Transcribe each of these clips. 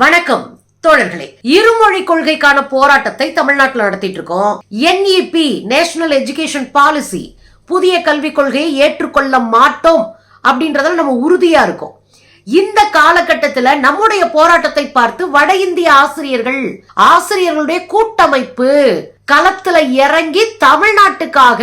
வணக்கம் தோழர்களே. இருமொழி கொள்கைக்கான போராட்டத்தை தமிழ்நாட்டில் நடத்திட்டு இருக்கோம். என்இபி நேஷனல் எஜுகேஷன் பாலிசி புதிய கல்விக் கொள்கையை ஏற்றுக்கொள்ள மாட்டோம் அப்படின்றதுல நம்ம உறுதியா இருக்கோம். இந்த காலகட்டத்தில் நம்முடைய போராட்டத்தை பார்த்து வட இந்திய ஆசிரியர்கள் ஆசிரியர்களுடைய கூட்டமைப்பு களத்துல இறங்கி தமிழ்நாட்டுக்காக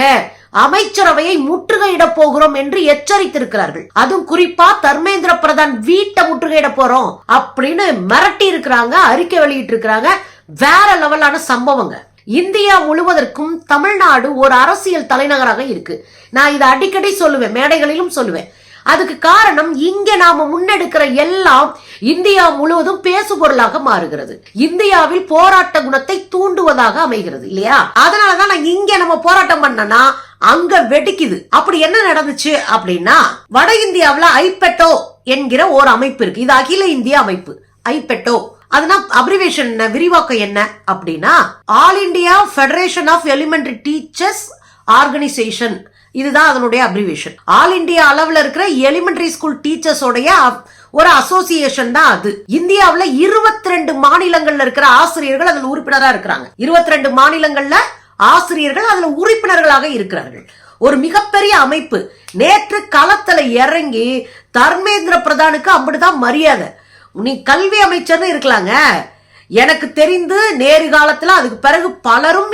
அமைச்சரவையை முற்றுகையிட போகிறோம் என்று எச்சரித்திருக்கிறார்கள். அதுவும் குறிப்பா தர்மேந்திர பிரதான் வீட்டை முற்றுகையிட போறோம் அப்படின்னு மிரட்டி இருக்கிறாங்க அறிக்கை வெளியிட்டு இருக்கிறாங்க வேற லெவலான சம்பவங்க. இந்தியா முழுவதற்கும் தமிழ்நாடு ஒரு அரசியல் தலைநகராக இருக்கு. நான் இதை அடிக்கடி சொல்லுவேன் மேடைகளிலும் சொல்லுவேன். அதுக்கு காரணம் இங்க நாம முன்னெடுக்கிற எல்லாம் இந்தியா முழுவதும் பேசு பொருளாக மாறுகிறது. இந்தியாவில் போராட்ட குணத்தை தூண்டுவதாக அமைகிறது இல்லையா? அதனாலதான் நான் இங்க நம்ம போராட்டம் பண்ணனா அங்க வெடிக்குது. அப்படி என்ன நடந்துச்சு அப்படின்னா வட இந்தியாவில் ஐபெட்டோ என்கிற ஒரு அமைப்பு இருக்கு. இது அகில இந்திய அமைப்பு ஐபெட்டோ. அதுனா அப்ரிவேஷன் விரிவாக்கம் என்ன அப்படின்னா all India federation of elementary teachers organisation இதுதான் அதனுடைய அப்ரிவேஷன் ஆல் இந்தியா அளவில் இருக்கிற எலிமெண்டரி ஸ்கூல் டீச்சர்ஸோடைய ஒரு அசோசியேஷன் தான் அது. இந்தியாவில் இருபத்தி ரெண்டு மாநிலங்கள்ல இருக்கிற ஆசிரியர்கள் அதில் உறுப்பினராக இருக்கிறாங்க. இருபத்தி ரெண்டு மாநிலங்கள்ல ஆசிரியர்கள் அதுல உறுப்பினர்களாக இருக்கிறார்கள். ஒரு மிகப்பெரிய அமைப்பு. நேற்று களத்துல இறங்கி தர்மேந்திர பிரதானுக்கு அப்படிதான் மரியாதை. நீ கல்வி அமைச்சர்னு இருக்கலாங்க. எனக்கு தெரிந்து நேரு காலத்துல அதுக்கு பிறகு பலரும்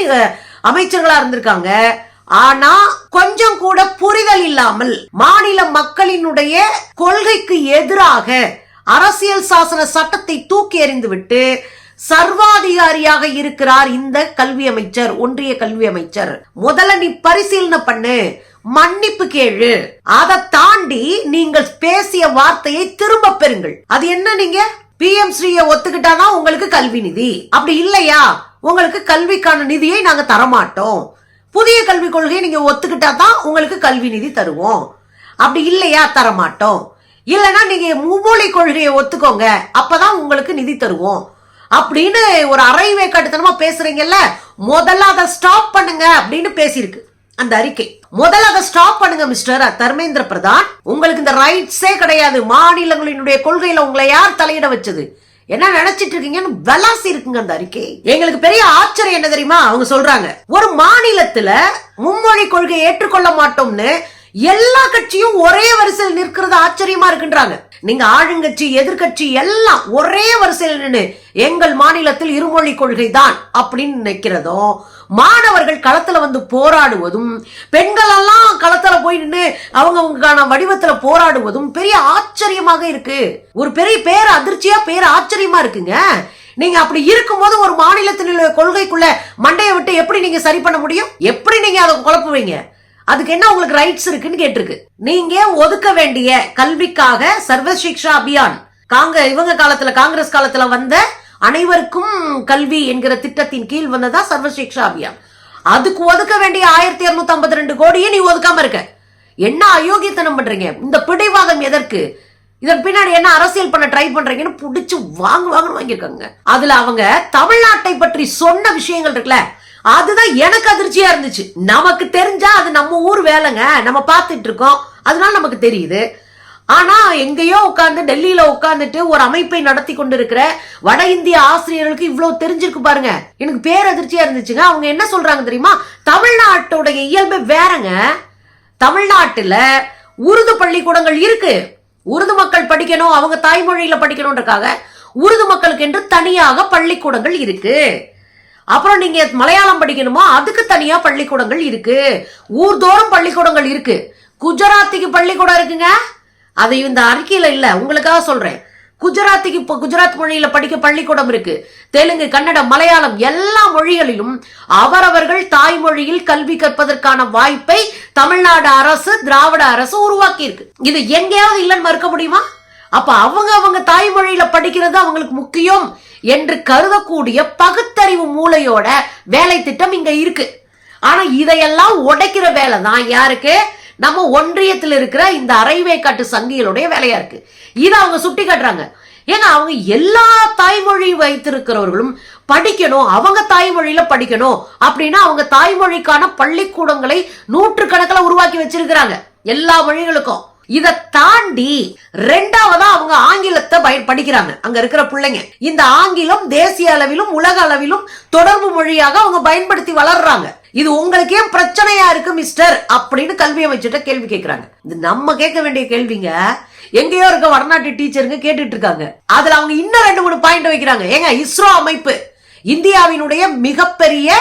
அமைச்சர்களா இருந்திருக்காங்க. ஆனா கொஞ்சம் கூட புரிதல் இல்லாமல் மாநில மக்களினுடைய கொள்கைக்கு எதிராக அரசியல் சாசன சட்டத்தை தூக்கி எறிந்துவிட்டு சர்வாதிகாரியாக இருக்கிறார் இந்த கல்வி அமைச்சர் ஒன்றிய கல்வி அமைச்சர். முதல்ல நீ பரிசீலனை பண்ணு மன்னிப்பு கேளு. அதை தாண்டி நீங்கள் பேசிய வார்த்தையை திரும்ப பெறுங்கள். அது என்ன நீங்க? பிஎம் ஸ்ரீய ஒத்துக்கிட்டாதான் உங்களுக்கு கல்வி நிதி. அப்படி இல்லையா? உங்களுக்கு கல்விக்கான நிதியை நாங்க தரமாட்டோம். புதிய கல்விக் கொள்கையை நீங்க ஒத்துக்கிட்டா தான் உங்களுக்கு கல்வி நிதி தருவோம். அப்படி இல்லையா? தரமாட்டோம். இல்லைன்னா நீங்க மும்மொழி கொள்கையை ஒத்துக்கோங்க. அப்பதான் உங்களுக்கு நிதி தருவோம். அப்படின்னு ஒரு அரைவே கட்டுத்தனமா பேசுறீங்கல்ல முதல்ல அதை ஸ்டாப் பண்ணுங்க அப்படின்னு பேசியிருக்கு. அந்த அறிக்கை. முதல்ல அதை ஸ்டாப் பண்ணுங்க மிஸ்டர் தர்மேந்திர பிரதான். உங்களுக்கு இந்த ரைட்ஸே கிடையாது. மாநிலங்களினுடைய கொள்கையில உங்களை யார் தலையிட வச்சது? என்ன நினைச்சிட்டு இருக்கீங்கன்னு வெலாசி இருக்குங்க அந்த அறிக்கை. எங்களுக்கு பெரிய ஆச்சரியம் என்ன தெரியுமா? அவங்க சொல்றாங்க ஒரு மாநிலத்துல மும்மொழி கொள்கையை ஏற்றுக்கொள்ள மாட்டோம்னு எல்லா கட்சியும் ஒரே வரிசையில் நிற்கிறது ஆச்சரியமா இருக்குன்றாங்க. நீங்க ஆளுங்கட்சி எதிர்க்கட்சி எல்லாம் ஒரே வரிசையில் நின்று எங்கள் மாநிலத்தில் இருமொழி கொள்கை தான் அப்படின்னு நினைக்கிறதும் மாணவர்கள் களத்துல வந்து போராடுவதும் பெண்கள் எல்லாம் களத்துல போய் நின்று அவங்க அவங்களுக்கான வடிவத்துல போராடுவதும் பெரிய ஆச்சரியமாக இருக்கு. ஒரு பெரிய பேர் அதிர்ச்சியா பேர் ஆச்சரியமா இருக்குங்க. நீங்க அப்படி இருக்கும்போது ஒரு மாநிலத்தில் உள்ள கொள்கைக்குள்ள மண்டையை விட்டு எப்படி நீங்க சரி பண்ண முடியும்? எப்படி நீங்க அதை குழப்புவீங்க? அதுக்கு என்ன உங்களுக்கு ரைட்ஸ் இருக்குன்னு கேட்டிருக்கு. நீங்க ஒதுக்க வேண்டிய கல்விக்காக சர்வ சிக்ஷா அபியான். காங்க இவங்க காலத்துல காங்கிரஸ் காலத்துல வந்த அனைவருக்கும் கல்வி என்கிற திட்டத்தின் கீழ் வந்ததா சர்வ சிக்ஷா அபியான். அதுக்கு ஒதுக்க வேண்டிய ஆயிரத்தி இருநூத்தி ஐம்பத்தி ரெண்டு கோடியே நீ ஒதுக்காம இருக்க. என்ன அயோக்கியத்தனம் பண்றீங்க? இந்த பிடிவாதம் எதற்கு? இதன் பின்னாடி என்ன அரசியல் பண்ண ட்ரை பண்றீங்கன்னு பிடிச்சு வாங்கு வாங்கன்னு வாங்கியிருக்காங்க. அதுல அவங்க தமிழ்நாட்டை பற்றி சொன்ன விஷயங்கள் இருக்குல்ல? அதுதான் எனக்கு அதிர்ச்சியா இருந்துச்சு. நமக்கு தெரிஞ்சா அது நம்ம ஊர் வேலைங்க. நம்ம பார்த்துட்டு இருக்கோம். அதனால நமக்கு தெரியுது. ஆனா எங்கேயோ உட்காந்து டெல்லியில உட்காந்துட்டு ஒரு அமைப்பை நடத்தி கொண்டிருக்கிற வட இந்திய ஆசிரியர்களுக்கு இவ்வளவு தெரிஞ்சிருக்கு பாருங்க. எனக்கு பேரதிர்ச்சியா இருந்துச்சுங்க. அவங்க என்ன சொல்றாங்க தெரியுமா? தமிழ்நாட்டுடைய இயல்பு வேறங்க. தமிழ்நாட்டுல உருது பள்ளிக்கூடங்கள் இருக்கு. உருது மக்கள் படிக்கணும் அவங்க தாய்மொழியில படிக்கணும்ன்றக்காக உருது மக்களுக்கு என்று தனியாக பள்ளிக்கூடங்கள் இருக்கு. அப்புறம் நீங்க மலையாளம் படிக்கணுமா அதுக்கு தனியா பள்ளிக்கூடங்கள் இருக்கு. ஊர்தோறும் பள்ளிக்கூடங்கள் இருக்கு. குஜராத்திக்கு பள்ளிக்கூடம் இருக்குங்க. அதை இந்த அறிக்கையில இல்ல உங்களுக்காக சொல்றேன். குஜராத்திக்கு இப்போ குஜராத் மொழியில படிக்க பள்ளிக்கூடம் இருக்கு. தெலுங்கு கன்னடம் மலையாளம் எல்லா மொழிகளிலும் அவரவர்கள் தாய்மொழியில் கல்வி கற்பதற்கான வாய்ப்பை தமிழ்நாடு அரசு திராவிட அரசு உருவாக்கி இருக்கு இது எங்கேயாவது இல்லைன்னு மறுக்க முடியுமா? அப்ப அவங்க அவங்க தாய்மொழியில படிக்கிறது அவங்களுக்கு முக்கியம். என்று கருதக்கூடிய பகுத்தறிவு மூளையோட வேலை திட்டம் இங்க இருக்கு. ஆனா இதையெல்லாம் உடைக்கிற வேலை தான் யாருக்கு? நம்ம ஒன்றியத்தில் இருக்கிற இந்த அரைவேக்காட்டு சங்கிகளுடைய வேலையா இருக்கு. இதை அவங்க சுட்டி காட்டுறாங்க. ஏன்னா அவங்க எல்லா தாய்மொழி வைத்திருக்கிறவர்களும் படிக்கணும் அவங்க தாய்மொழியில படிக்கணும் அப்படின்னா அவங்க தாய்மொழிக்கான பள்ளிக்கூடங்களை நூற்று உருவாக்கி வச்சிருக்கிறாங்க. எல்லா மொழிகளுக்கும். இதை தாண்டி ரெண்டாவதா அவங்க ஆங்கிலத்தை பயன் படிக்கிறாங்க அங்க இருக்கிற பிள்ளைங்க. இந்த ஆங்கிலம் தேசிய அளவிலும் உலக அளவிலும் தொடர்பு மொழியாக அவங்க பயன்படுத்தி வளர்றாங்க. இது உங்களுக்கு ஏன் பிரச்சனையா இருக்கு மிஸ்டர் அப்படின்னு கல்வி அமைச்சிட்ட கேள்வி கேட்கிறாங்க இது நம்ம கேட்க வேண்டிய கேள்விங்க. எங்கேயோ இருக்க வடநாட்டு டீச்சருங்க கேட்டுட்டு இருக்காங்க. அதுல அவங்க இன்னும் ரெண்டு மூணு பாயிண்ட் வைக்கிறாங்க. ஏங்க இஸ்ரோ அமைப்பு. இந்தியாவினுடைய மிகப்பெரிய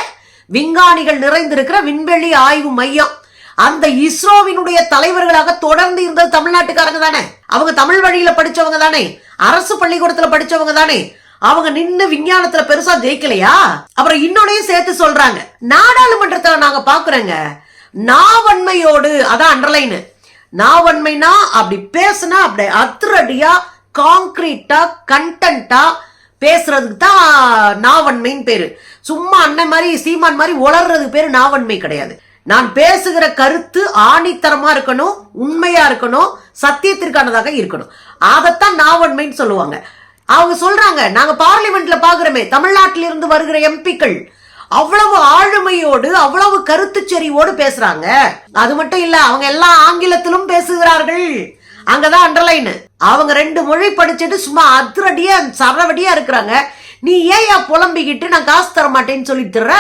விஞ்ஞானிகள் நிறைந்திருக்கிற விண்வெளி ஆய்வு மையம். அந்த இஸ்ரோவினுடைய தலைவர்களாக தொடர்ந்து இருந்தது தமிழ்நாட்டுக்காரங்க தானே? அவங்க தமிழ் வழியில படிச்சவங்க தானே? அரசு பள்ளிக்கூடத்துல படிச்சவங்க தானே? அவங்க நின்று விஞ்ஞானத்துல பெருசா ஜெயிக்கலையா? அப்புறம் இன்னொன்னையும் சேர்த்து சொல்றாங்க. நாடாளுமன்றத்துல நாங்க பாக்குறோங்க. நாவன்மையோடு அதான் அண்டர்லைனு நாவன்மைனா அப்படி பேசுனா அப்படி அதிரடியா காங்கிரீட்டா கண்டா பேசுறதுக்கு தான் நாவன்மைன்னு பேரு. சும்மா அண்ணன் மாதிரி சீமான் மாதிரி உளர்றதுக்கு பேரு நாவன்மை கிடையாது. நான் பேசுகிற கருத்து ஆணித்தரமா இருக்கணும் உண்மையா இருக்கணும் சத்தியத்திற்கானதாக இருக்கணும். அதைத்தான் நாவன்மைன்னு சொல்லுவாங்க. அவங்க சொல்றாங்க நாங்க பார்லிமெண்ட்ல பாக்குறோமே தமிழ்நாட்டில இருந்து வருகிற எம்பிக்கள் அவ்வளவு ஆளுமையோடு அவ்வளவு கருத்து செறிவோடு பேசுறாங்க. அது மட்டும் இல்ல அவங்க எல்லாம் ஆங்கிலத்திலும் பேசுகிறார்கள். அங்கதான் அண்டர்லைன் அவங்க ரெண்டு மொழி படிச்சுட்டு சும்மா அதிரடியா சரவடியா இருக்கிறாங்க. நீ ஏயா புலம்பிக்கிட்டு நான் காசு தர மாட்டேன்னு சொல்லி தர்ற?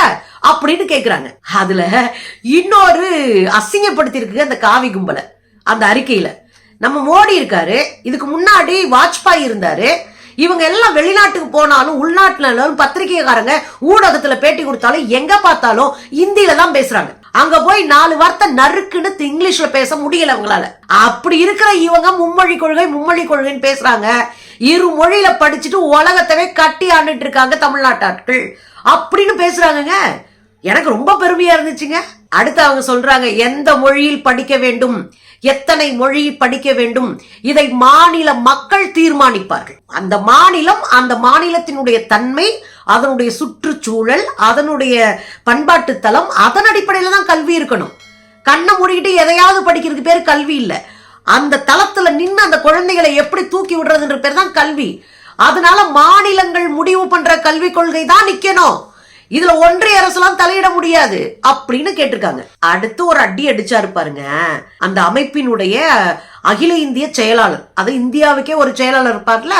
அப்படின்னு கேட்குறாங்க அதுல இன்னொரு அசிங்கப்படுத்தியிருக்கு அந்த காவி கும்பலை அந்த அறிக்கையில. நம்ம மோடி இருக்காரு இதுக்கு முன்னாடி வாஜ்பாய் இருந்தாரு இவங்க எல்லாம் வெளிநாட்டுக்கு போனாலும் உள்நாட்டுல பத்திரிகைக்காரங்க ஊடகத்துல பேட்டி கொடுத்தாலும் எங்க பார்த்தாலும் இந்தியில தான் பேசுறாங்க. அங்க போய் நாலு வார்த்தை நறுக்குன்னு இங்கிலீஷ்ல பேச முடியல அவங்களால. அப்படி இருக்கிற இவங்க மும்மொழி கொள்கை மும்மொழி கொள்கைன்னு பேசுறாங்க. இரு மொழியில படிச்சுட்டு உலகத்தவே கட்டி ஆண்டுட்டு இருக்காங்க தமிழ்நாட்டாட்கள். அப்படின்னு பேசுறாங்கங்க. எனக்கு ரொம்ப பெருமையா இருந்துச்சுங்க. அடுத்து அவங்க சொல்றாங்க எந்த மொழியில் படிக்க வேண்டும்? எத்தனை மொழி படிக்க வேண்டும்? இதை மாநில மக்கள் தீர்மானிப்பார்கள். அந்த மாநிலம் அந்த மாநிலத்தினுடைய தன்மை அதனுடைய சுற்றுச்சூழல் அதனுடைய பண்பாட்டு தளம் அதன் அடிப்படையில தான் கல்வி இருக்கணும். கண்ணை மூடிக்கிட்டு எதையாவது படிக்கிறதுக்கு பேர் கல்வி இல்லை. அந்த தளத்துல நின்று அந்த குழந்தைகளை எப்படி தூக்கி விடுறதுன்ற பேர் தான் கல்வி. அதனால மாநிலங்கள் முடிவு பண்ற கல்விக் கொள்கை தான் நிக்கணும். இதுல ஒன்றிய அரசுலாம் தலையிட முடியாது அப்படின்னு கேட்டிருக்காங்க. அடுத்து ஒரு அடி அடிச்சாரு பாருங்க. அந்த அமைப்பினுடைய அகில இந்திய செயலாளர். அது இந்தியாவுக்கே ஒரு செயலாளர் இருப்பார்ல.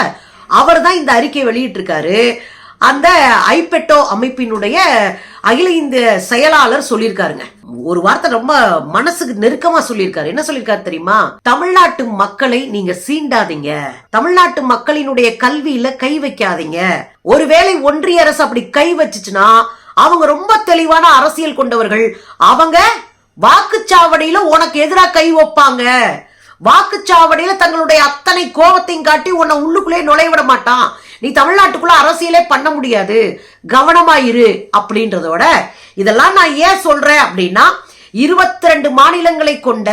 அவர் தான் இந்த அறிக்கையை வெளியிட்டிருக்காரு. அந்த ஐபெட்டோ அமைப்பினுடைய அகில இந்திய செயலாளர் சொல்லியிருக்காருங்க. ஒரு வார்த்தை ரொம்ப மனசுக்கு நெருக்கமா சொல்லியிருக்காரு. என்ன சொல்லியிருக்காரு தெரியுமா? தமிழ்நாட்டு மக்களை நீங்க சீண்டாதீங்க. தமிழ்நாட்டு மக்களினுடைய கல்வியில கை வைக்காதீங்க. ஒருவேளை ஒன்றிய அரசு அப்படி கை வச்சுச்சுன்னா அவங்க ரொம்ப தெளிவான அரசியல் கொண்டவர்கள். அவங்க வாக்குச்சாவடியில உனக்கு எதிராக கை வைப்பாங்க. வாக்குச்சாவடியில தங்களுடைய அத்தனை கோபத்தையும் காட்டி உன்னை உள்ளுக்குள்ளே நுழைய விட மாட்டான். நீ தமிழ்நாட்டுக்குள்ள அரசியலே பண்ண முடியாது. கவனமா இரு அப்படின்றதோட இதெல்லாம் நான் ஏன் சொல்றேன் அப்படின்னா இருபத்தி ரெண்டு மாநிலங்களை கொண்ட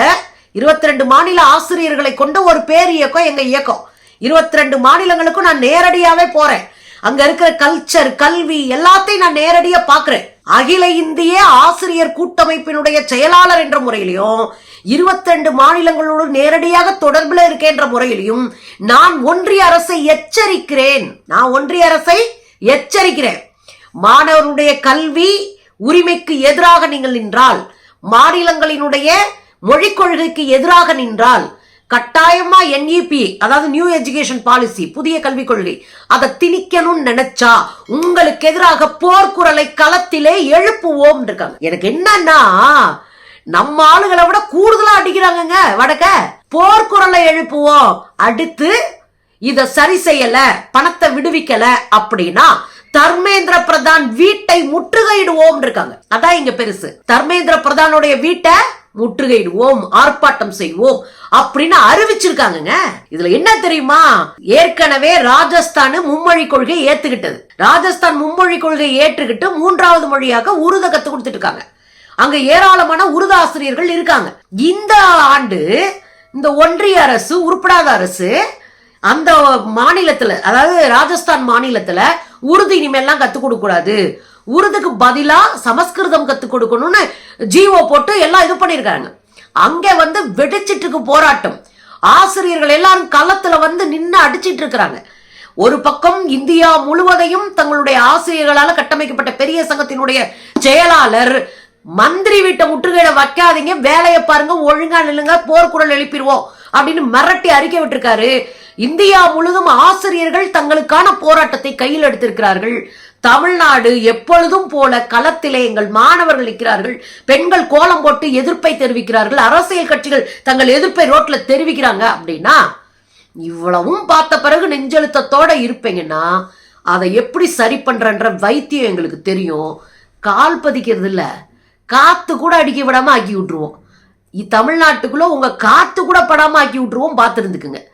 இருபத்தி ரெண்டு மாநில ஆசிரியர்களை கொண்ட ஒரு பேர் இயக்கம் எங்க இயக்கம். இருபத்தி ரெண்டு மாநிலங்களுக்கும் நான் நேரடியாவே போறேன். அங்க இருக்கிற கல்ச்சர் கல்வி எல்லாத்தையும் நான் நேரடியா பாக்குறேன் அகில இந்திய ஆசிரியர் கூட்டமைப்பினுடைய செயலாளர் என்ற முறையிலையும் இருபத்தி ரெண்டு மாநிலங்களோடு நேரடியாக தொடர்பில் இருக்கின்ற முறையிலையும் நான் ஒன்றிய அரசை எச்சரிக்கிறேன். நான் ஒன்றிய அரசை எச்சரிக்கிறேன். மாணவருடைய கல்வி உரிமைக்கு எதிராக நீங்கள் நின்றால் மாநிலங்களினுடைய மொழிக் கொள்கைக்கு எதிராக நின்றால் கட்டாயமா என்இபி அதாவது நியூ எஜுகேஷன் பாலிசி புதிய கல்விக் கொள்கை அதை திணிக்கணும்னு நினைச்சா உங்களுக்கு எதிராக போர்க்குரலை களத்திலே எழுப்புவோம் இருக்காங்க எனக்கு என்னன்னா நம்ம ஆளுகளை விட கூடுதலா அடிக்கிறாங்கங்க வடக்க. போர்க்குரலை எழுப்புவோம். அடுத்து இத சரி செய்யல பணத்தை விடுவிக்கல அப்படின்னா தர்மேந்திர பிரதான் வீட்டை முற்றுகையிடுவோம் இருக்காங்க அதான் இங்க பெருசு. தர்மேந்திர பிரதானுடைய வீட்டை முற்றுகையிடுவோம் ஆர்ப்பாட்டம் செய்வோம் அப்படின்னு அறிவிச்சிருக்காங்கங்க. இதுல என்ன தெரியுமா? ஏற்கனவே ராஜஸ்தான் மும்மொழி கொள்கை ஏத்துக்கிட்டது. ராஜஸ்தான் மும்மொழி கொள்கை ஏற்றுக்கிட்டு மூன்றாவது மொழியாக உருத கத்து கொடுத்துட்டு இருக்காங்க அங்க ஏராளமான உருது ஆசிரியர்கள் இருக்காங்க. இந்த ஆண்டு இந்த ஒன்றிய அரசு உருப்படாத அரசு அந்த மாநிலத்துல அதாவது ராஜஸ்தான் மாநிலத்துல உருது இனிமேல்லாம் கத்துக் கொடுக்க கூடாது. உருதுக்கு பதிலா சமஸ்கிருதம் கத்துக் கொடுக்கணும்னு ஜீவோ போட்டு எல்லாம் இது பண்ணிருக்காங்க. அங்க வந்து வெடிச்சிட்டு இருக்கு போராட்டம். ஆசிரியர்கள் எல்லாரும் களத்துல வந்து நின்று அடிச்சிட்டு இருக்கிறாங்க. ஒரு பக்கம் இந்தியா முழுவதையும் தங்களுடைய ஆசிரியர்களால் கட்டமைக்கப்பட்ட பெரிய சங்கத்தினுடைய செயலாளர் மந்திரி வீட்டை முற்றுகையிட வைக்காதீங்க வேலையை பாருங்க ஒழுங்கா நில்லுங்க போர்க்குரல் எழுப்பிடுவோம் அப்படின்னு மிரட்டி அறிக்கை விட்டுருக்காரு. இந்தியா முழுதும் ஆசிரியர்கள் தங்களுக்கான போராட்டத்தை கையில் எடுத்திருக்கிறார்கள். தமிழ்நாடு எப்பொழுதும் போல களத்திலே எங்கள் மாணவர்கள் நிற்கிறார்கள். பெண்கள் கோலம் போட்டு எதிர்ப்பை தெரிவிக்கிறார்கள். அரசியல் கட்சிகள் தங்கள் எதிர்ப்பை ரோட்ல தெரிவிக்கிறாங்க அப்படின்னா இவ்வளவும் பார்த்த பிறகு நெஞ்செழுத்தத்தோட இருப்பீங்கன்னா அதை எப்படி சரி பண்றன்ற வைத்தியம் எங்களுக்கு தெரியும். கால் பதிக்கிறது இல்ல காத்து கூட அடிக்க விடாம ஆக்கி விட்டுருவோம். இ- தமிழ்நாட்டுக்குள்ள உங்க காத்து கூட படாம ஆக்கி விட்டுருவோம் பார்த்துருந்துக்குங்க